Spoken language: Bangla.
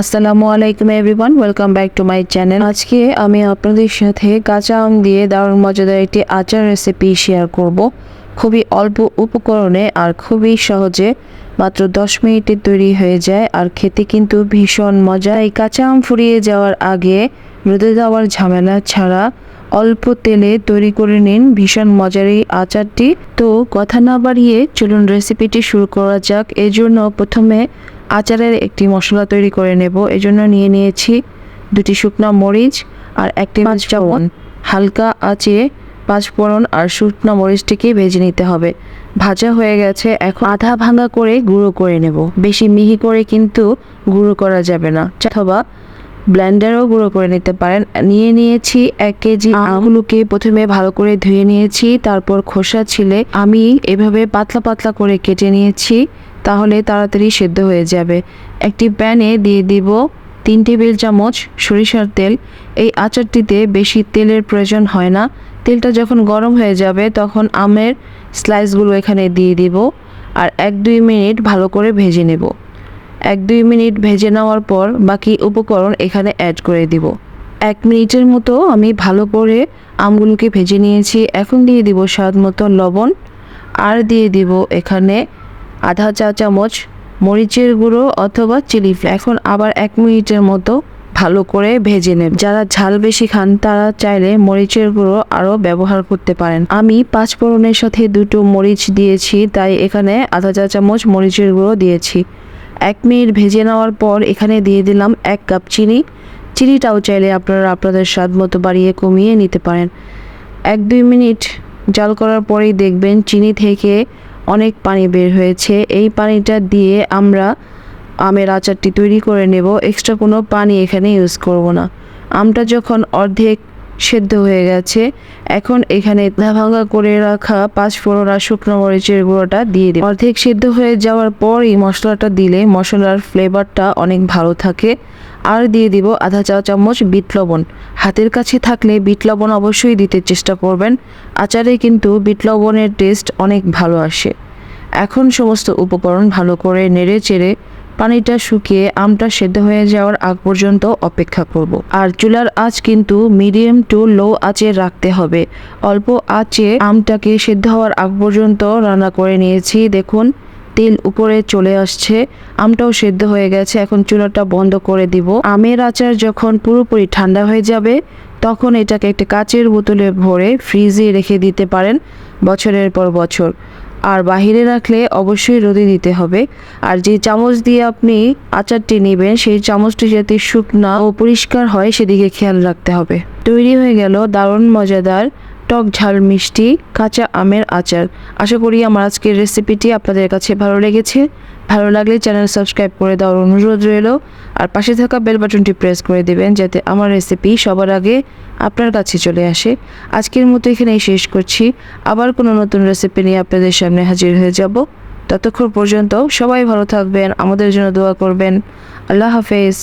আসসালামু আলাইকুম everyone, welcome back to my channel. আজকে আমি আপনাদের সাথে কাঁচা আম দিয়ে দারুণ মজাদার একটি আচার রেসিপি শেয়ার করব। খুবই অল্প উপকরণে আর খুবই সহজে, মাত্র দশ মিনিটে তৈরি হয়ে যায় আর খেতে কিন্তু ভীষণ মজা। এই কাঁচা আম ফুরিয়ে যাওয়ার আগে রোদে দেওয়ার ঝামেলা ছাড়া অল্প তেলে তৈরি করে নিন ভীষণ মজার এই আচারটি। তো কথা না বাড়িয়ে চলুন রেসিপিটি শুরু করা যাক। এর জন্য প্রথমে আচারের একটি মশলা তৈরি করে নেব। এজন্য নিয়ে নিয়েছি দুটি শুকনো মরিচ আর একটি পাঁচ চামচ হালকা আঁচে পাঁচ ফোড়ন আর শুকনো মরিচটিকে ভেজে নিতে হবে। ভাজা হয়ে গেছে, এখন আধা ভাঙা করে গুঁড়ো করে নেব। বেশি মিহি করে কিন্তু গুঁড়ো করা যাবে না। অথবা ব্লেন্ডারও গুঁড়ো করে নিতে পারেন। নিয়ে নিয়েছি এক কেজি আমগুলোকে প্রথমে ভালো করে ধুয়ে নিয়েছি, তারপর খোসা ছিলে। আমি এভাবে পাতলা পাতলা করে কেটে নিয়েছি। তাহলে তাড়াতাড়ি সেদ্ধ হয়ে যাবে। একটি প্যানে দিয়ে দিব তিন টেবিল চামচ সরিষার তেল। এই আচারটিতে বেশি তেলের প্রয়োজন হয় না। তেলটা যখন গরম হয়ে যাবে, তখন আমের স্লাইসগুলো এখানে দিয়ে দিব আর এক দুই মিনিট ভালো করে ভেজে নেব। এক দুই মিনিট ভেজে নেওয়ার পর বাকি উপকরণ এখানে অ্যাড করে দিব। এক মিনিটের মতো আমি ভালো করে আমগুলোকে ভেজে নিয়েছি। এখন দিয়ে দিব স্বাদ মতো লবণ আর দিয়ে দিব এখানে আধা চা চামচ মরিচের গুঁড়ো অথবা চিলি এখন আবার এক মিনিটের মতো ভালো করে ভেজে নেব। যারা ঝাল বেশি খান, তারা চাইলে মরিচের গুঁড়ো আরও ব্যবহার করতে পারেন। আমি পাঁচ ফোড়নের সাথে দুটো মরিচ দিয়েছি, তাই এখানে আধা চা চামচ মরিচের গুঁড়ো দিয়েছি। এক মিনিট ভেজে নেওয়ার পর এখানে দিয়ে দিলাম এক কাপ চিনি। চিনিটাও চাইলে আপনারা আপনাদের স্বাদ মতো বাড়িয়ে কমিয়ে নিতে পারেন। এক দুই মিনিট জাল করার পরেই দেখবেন চিনি থেকে অনেক পানি বের হয়েছে। এই পানিটা দিয়ে আমরা আমের আচারটি তৈরি করে নেব। এক্সট্রা কোনো পানি এখানে ইউজ করব না। আমটা যখন অর্ধেক সেদ্ধ হয়ে গেছে। এখন এখানে ভাঙা করে রাখা পাঁচ ফোড়ন আর শুকনো মরিচের গুঁড়োটা দিয়ে দিই অর্ধেক সেদ্ধ হয়ে যাওয়ার পর এই মশলাটা দিলে মশলার ফ্লেভারটা অনেক ভালো থাকে। আর দিয়ে দিব আধা চা চামচ বিট লবণ। হাতের কাছে থাকলে বিট লবণ অবশ্যই দিতে চেষ্টা করবেন। আচারে কিন্তু বিট লবণের টেস্ট অনেক ভালো আসে। এখন সমস্ত উপকরণ ভালো করে নেড়ে চেড়ে পানিটা শুকিয়ে আমটা সেদ্ধ হয়ে যাওয়ার আগ পর্যন্ত অপেক্ষা করব। আর চুলার আঁচ কিন্তু মিডিয়াম টু লো আঁচে রাখতে হবে। অল্প আঁচে আমটাকে সেদ্ধ হওয়ার আগ পর্যন্ত রান্না করে নিয়েছি। দেখুন, তেল উপরে চলে আসছে। আমটাও সেদ্ধ হয়ে গেছে। এখন চুলাটা বন্ধ করে দিব। আমের আচার যখন পুরোপুরি ঠান্ডা হয়ে যাবে, তখন এটাকে একটা কাচের বোতলে ভরে ফ্রিজে রেখে দিতে পারেন বছরের পর বছর। আর বাহিরে রাখলে অবশ্যই রোদে দিতে হবে। আর যে চামচ দিয়ে আপনি আচারটি নেবেন, সেই চামচটি যাতে শুকনা ও পরিষ্কার হয়, সেদিকে খেয়াল রাখতে হবে। তৈরি হয়ে গেল দারুণ মজাদার টক ঝাল, মিষ্টি, কাঁচা আমের আচার। আশা করি আমার আজকের রেসিপিটি আপনাদের কাছে ভালো লেগেছে। ভালো লাগলে চ্যানেল সাবস্ক্রাইব করে দেওয়ার অনুরোধ রইল। আর পাশে থাকা বেল বাটনটি প্রেস করে দেবেন যাতে আমার রেসিপি সবার আগে আপনার কাছে চলে আসে। আজকের মতো এখানেই শেষ করছি। আবার কোনো নতুন রেসিপি নিয়ে আপনাদের সামনে হাজির হয়ে যাব। ততক্ষণ পর্যন্ত সবাই ভালো থাকবেন, আমাদের জন্য দোয়া করবেন। আল্লাহ হাফেজ।